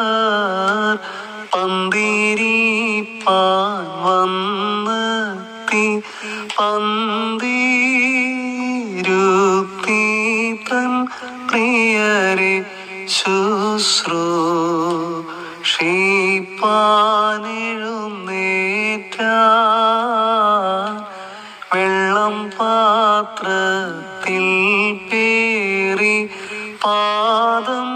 ആപ്പോസ്തോലർ പന്തിരിപ്പാൻ വന്നെത്തി പന്തിരുത്തി തൻ പ്രിയരെ ശുശ്രൂഷിപ്പാനെഴുന്നേറ്റാൻ വെള്ളം പാത്രത്തിൽ പേറി പാദം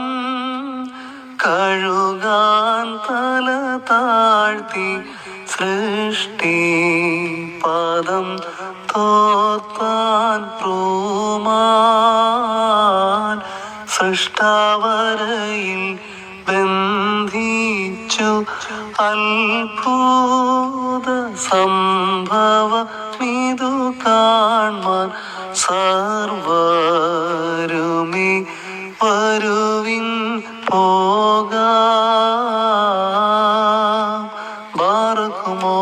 കഴുകാൻ തല താഴ്ത്തി സൃഷ്ടി പാദം തോത്താൻ പ്രൂമാൻ സൃഷ്ടാവരയിൽ ബന്ധിച്ചു അത്ഭുത സംഭവമിതു കാൺമാൻ സർവരുമേ വരുവിൻ പോകാം. ബാർക്കുമോ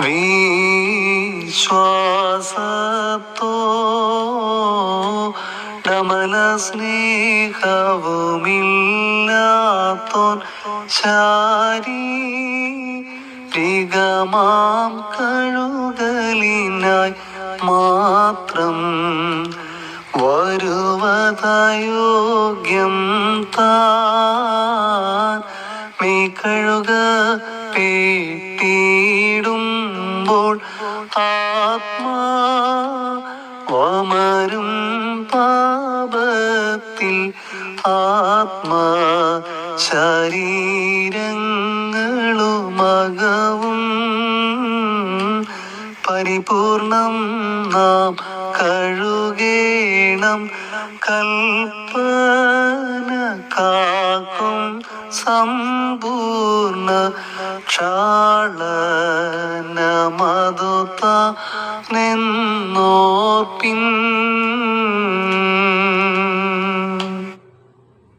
വിശ്വാസത്തോ? ഡമന സ്നേഹവുമില്ലാത്തോൻ ശാരീരികമാം കഴുകലിനായി മാത്രം വരുവതയോഗ്യം താൻ മേ കഴുക പേട്ടിടുമ്പോൾ ആത്മാ പാപത്തിൽ ആത്മാ ശരീരങ്ങളുമകവും പരിപൂർണം നാം കഴുകേണം കൽപ്പന കാക്കും സമ്പൂർണ ക്ഷാളനമതുത നിന്നോർപ്പിൻ